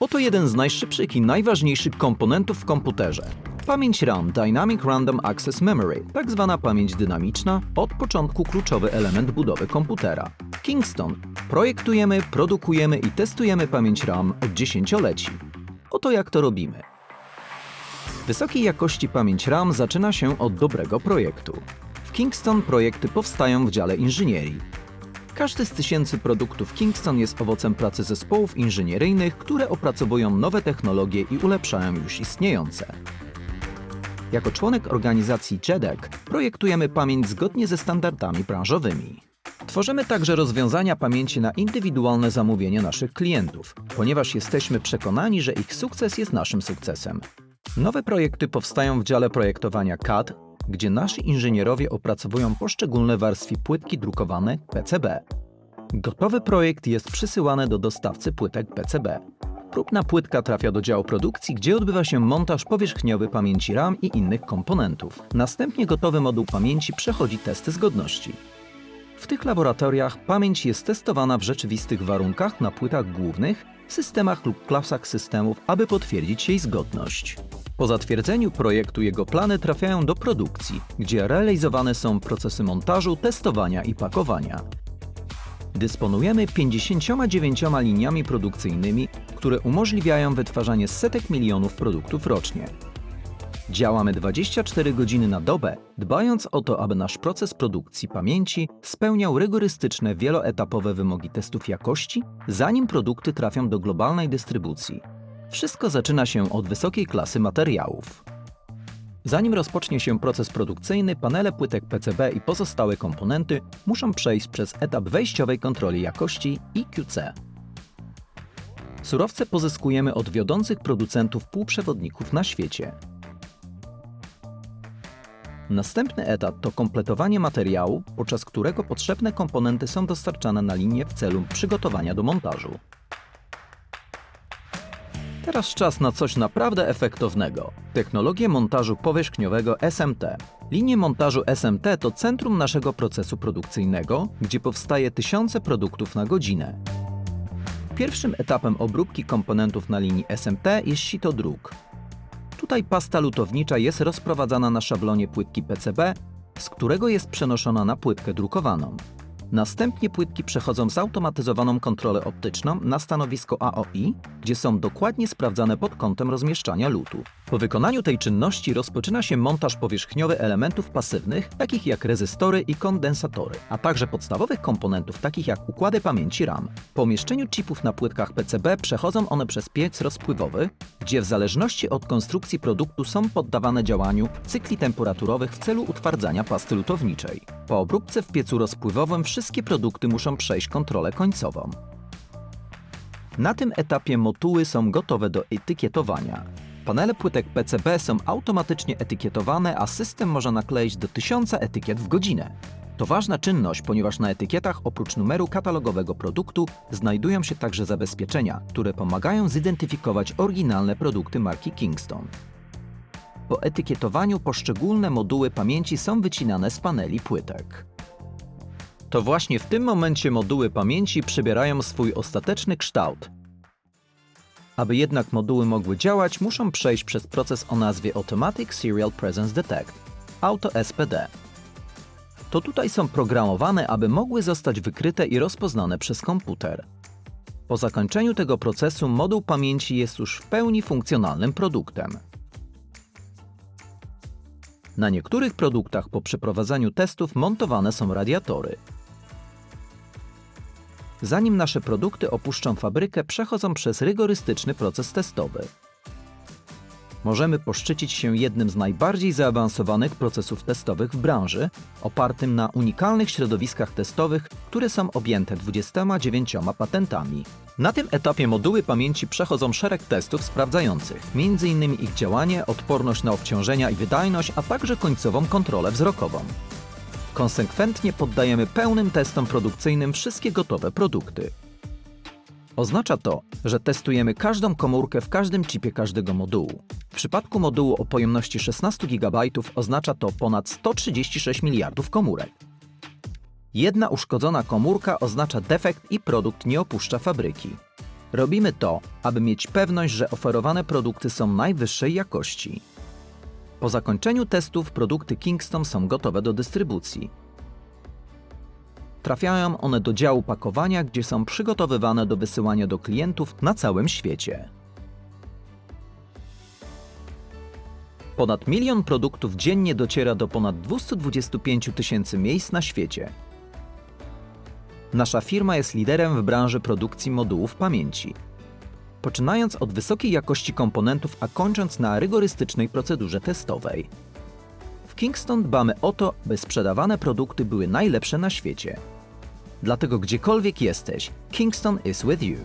Oto jeden z najszybszych i najważniejszych komponentów w komputerze. Pamięć RAM Dynamic Random Access Memory, tak zwana pamięć dynamiczna, od początku kluczowy element budowy komputera. Kingston. Projektujemy, produkujemy i testujemy pamięć RAM od dziesięcioleci. Oto jak to robimy. Wysokiej jakości pamięć RAM zaczyna się od dobrego projektu. W Kingston projekty powstają w dziale inżynierii. Każdy z tysięcy produktów Kingston jest owocem pracy zespołów inżynieryjnych, które opracowują nowe technologie i ulepszają już istniejące. Jako członek organizacji JEDEC projektujemy pamięć zgodnie ze standardami branżowymi. Tworzymy także rozwiązania pamięci na indywidualne zamówienie naszych klientów, ponieważ jesteśmy przekonani, że ich sukces jest naszym sukcesem. Nowe projekty powstają w dziale projektowania CAD, gdzie nasi inżynierowie opracowują poszczególne warstwy płytki drukowane PCB. Gotowy projekt jest przysyłany do dostawcy płytek PCB. Próbna płytka trafia do działu produkcji, gdzie odbywa się montaż powierzchniowy pamięci RAM i innych komponentów. Następnie gotowy moduł pamięci przechodzi testy zgodności. W tych laboratoriach pamięć jest testowana w rzeczywistych warunkach na płytach głównych, systemach lub klasach systemów, aby potwierdzić jej zgodność. Po zatwierdzeniu projektu jego plany trafiają do produkcji, gdzie realizowane są procesy montażu, testowania i pakowania. Dysponujemy 59 liniami produkcyjnymi, które umożliwiają wytwarzanie setek milionów produktów rocznie. Działamy 24 godziny na dobę, dbając o to, aby nasz proces produkcji pamięci spełniał rygorystyczne wieloetapowe wymogi testów jakości, zanim produkty trafią do globalnej dystrybucji. Wszystko zaczyna się od wysokiej klasy materiałów. Zanim rozpocznie się proces produkcyjny, panele płytek PCB i pozostałe komponenty muszą przejść przez etap wejściowej kontroli jakości IQC. Surowce pozyskujemy od wiodących producentów półprzewodników na świecie. Następny etap to kompletowanie materiału, podczas którego potrzebne komponenty są dostarczane na linię w celu przygotowania do montażu. Teraz czas na coś naprawdę efektownego. Technologię montażu powierzchniowego SMT. Linie montażu SMT to centrum naszego procesu produkcyjnego, gdzie powstaje tysiące produktów na godzinę. Pierwszym etapem obróbki komponentów na linii SMT jest sito druk. Tutaj pasta lutownicza jest rozprowadzana na szablonie płytki PCB, z którego jest przenoszona na płytkę drukowaną. Następnie płytki przechodzą zautomatyzowaną kontrolę optyczną na stanowisko AOI, gdzie są dokładnie sprawdzane pod kątem rozmieszczania lutu. Po wykonaniu tej czynności rozpoczyna się montaż powierzchniowy elementów pasywnych, takich jak rezystory i kondensatory, a także podstawowych komponentów, takich jak układy pamięci RAM. Po umieszczeniu chipów na płytkach PCB przechodzą one przez piec rozpływowy, gdzie w zależności od konstrukcji produktu są poddawane działaniu cykli temperaturowych w celu utwardzania pasty lutowniczej. Po obróbce w piecu rozpływowym wszystkie produkty muszą przejść kontrolę końcową. Na tym etapie moduły są gotowe do etykietowania. Panele płytek PCB są automatycznie etykietowane, a system może nakleić do 1000 etykiet w godzinę. To ważna czynność, ponieważ na etykietach oprócz numeru katalogowego produktu znajdują się także zabezpieczenia, które pomagają zidentyfikować oryginalne produkty marki Kingston. Po etykietowaniu poszczególne moduły pamięci są wycinane z paneli płytek. To właśnie w tym momencie moduły pamięci przybierają swój ostateczny kształt. Aby jednak moduły mogły działać, muszą przejść przez proces o nazwie Automatic Serial Presence Detect Auto SPD. To tutaj są programowane, aby mogły zostać wykryte i rozpoznane przez komputer. Po zakończeniu tego procesu moduł pamięci jest już w pełni funkcjonalnym produktem. Na niektórych produktach po przeprowadzeniu testów montowane są radiatory. Zanim nasze produkty opuszczą fabrykę, przechodzą przez rygorystyczny proces testowy. Możemy poszczycić się jednym z najbardziej zaawansowanych procesów testowych w branży, opartym na unikalnych środowiskach testowych, które są objęte 29 patentami. Na tym etapie moduły pamięci przechodzą szereg testów sprawdzających m.in. ich działanie, odporność na obciążenia i wydajność, a także końcową kontrolę wzrokową. Konsekwentnie poddajemy pełnym testom produkcyjnym wszystkie gotowe produkty. Oznacza to, że testujemy każdą komórkę w każdym chipie każdego modułu. W przypadku modułu o pojemności 16 GB oznacza to ponad 136 miliardów komórek. Jedna uszkodzona komórka oznacza defekt i produkt nie opuszcza fabryki. Robimy to, aby mieć pewność, że oferowane produkty są najwyższej jakości. Po zakończeniu testów produkty Kingston są gotowe do dystrybucji. Trafiają one do działu pakowania, gdzie są przygotowywane do wysyłania do klientów na całym świecie. Ponad milion produktów dziennie dociera do ponad 225 tysięcy miejsc na świecie. Nasza firma jest liderem w branży produkcji modułów pamięci. Poczynając od wysokiej jakości komponentów, a kończąc na rygorystycznej procedurze testowej. W Kingston dbamy o to, by sprzedawane produkty były najlepsze na świecie. Dlatego gdziekolwiek jesteś, Kingston is with you.